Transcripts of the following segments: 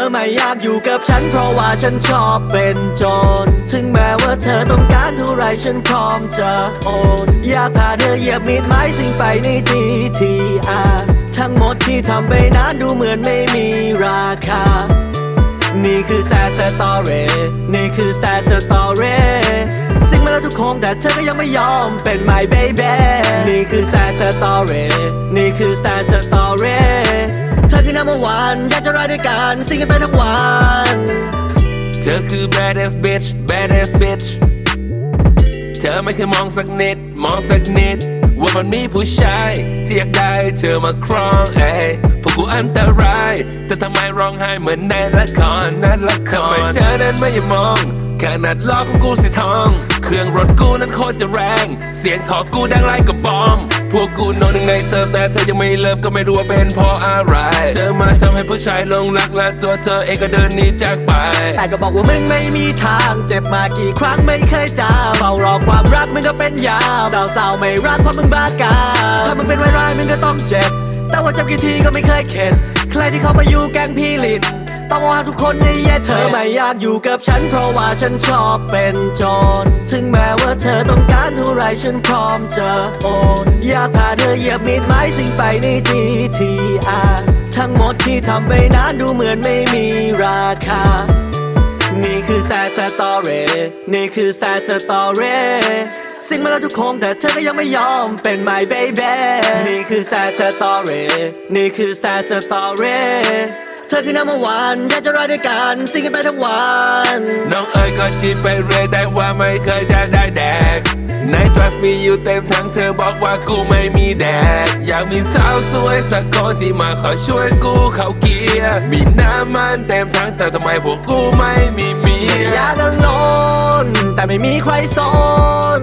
อไม่อยากอยู่กับฉัน เพราะว่าฉันชอบเป็นโจร ถึงแม้ว่าเธอต้องการเท่าไรฉันพร้อมจะโอน อยากพาเธอเหยียบมิดไม้สิ่งไปในทีทีอาทั้งหมดที่ทำไปนั้นดูเหมือนไม่มีราคา นี่คือแซสตอรี่นี่คือแซสตอรี่สิ่งมาแล้วทุกคนแต่เธอก็ยังไม่ยอมเป็น my baby นี่คือแซสตอรี่นี่คือแซสตอรี่ เธอคือ number one อยากจะรายด้วยกันสิ่งกันไปทั้งวันเธอคือ badass bitch badass bitch เธอไม่เคยมองสักนิด มองสักนิด ว่ามันมีผู้ชาย ที่อยากได้เธอมาครองเอ้พวกกูอันตราย แต่ทำไมร้องไห้เหมือนในละครนั่นละครทำไมเธอนั้นไม่มองขนาดล้อของกูสีทอง เครื่องรถกูนั้นโคตรจะแรง เสียงถอกูดังไรกับบอม ฟแต่เธอยังไม่เลิฟก็ไม่รู้ว่าเป็นเพราะอะไร เธอมาทำให้ผู้ชายลงรักและตัวเธอเองก็เดินหนีจากไป แต่ก็บอกว่ามึงไม่มีทางเจ็บมากี่ครั้งไม่เคยจาเฝ้ารอความรักมึงก็เป็นยามสาวๆไม่รักเพราะมึงบ้ากาถ้ามึงเป็นไวร้ายมึงก็ต้องเจ็บแต่ว่าจำกี่ทีก็ไม่เคยเข็ดใครที่เขามาอยู่แก๊งพี่ลิด ต้องว่าทุกคนในแย่เธอไม่อยากอยู่กับฉัน เพราะว่าฉันชอบเป็นโจรถึงแม้ว่าเธอต้องการเท่าไรฉันพร้อมจะโอนอยากพาเธอเหยียบมิดไม้สิ่งไปในทีทีอาทั้งหมดที่ทำไปนั้นดูเหมือนไม่มีราคา นี่คือแซสตอรี่นี่คือแซสตอรี่สิ่งมาแล้วทุกคนแต่เธอก็ยังไม่ยอมเป็น my baby นี่คือแซสตอรี่นี่คือแซสตอรี่ ธอคือ number one อยากจะรายด้วยกันสิ่งกันไปทั้งวันน้องเอ๋ยก็จีบไปเรื่อยแต่ว่าไม่เคยจะได้แดกใน trust me อยู่เต็มทั้งเธอบอกว่ากูไม่มีแดกอยากมีสาวสวยสักคนที่มาขอช่วยกูเข้าเกียร์มีหน้ามันเต็มทั้งแต่ทำไมพวกกูไม่มีเมียอยากกันลนแต่ไม่มีใครสน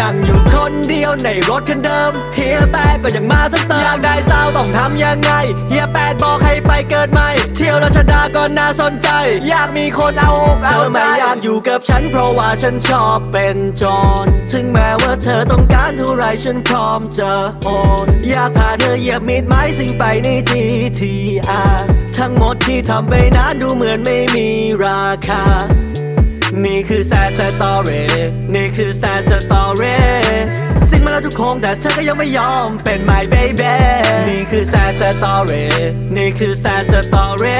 นั่งอยู่คนเดียวในรถคันเดิม เฮียแปดก็ยังมาซ้ำเติมอยากได้สาวต้องทำยังไง เฮียแปดบอกให้ไปเกิดใหม่ เที่ยวรัชดาก็น่าสนใจ อยากมีคนเอาอกเอาใจไม่อยากอยู่กับฉันเพราะว่าฉันชอบเป็นโจร ถึงแม้ว่าเธอต้องการเท่าไรฉันพร้อมจะโอนอยากพาเธอเหยียบมิดไม้สิ่งไปในทีทีอาทั้งหมดที่ทำไปนั้นดูเหมือนไม่มีราคา นี่คือ sad story นี่คือ sad story สิ่งมาแล้วทุกคนแต่เธอก็ยังไม่ยอมเป็น my baby นี่คือ sad story นี่คือ sad story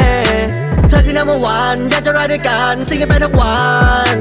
เธอคือ number one อยากจะรายด้วยกัน สิ่งกันไปทั้งวัน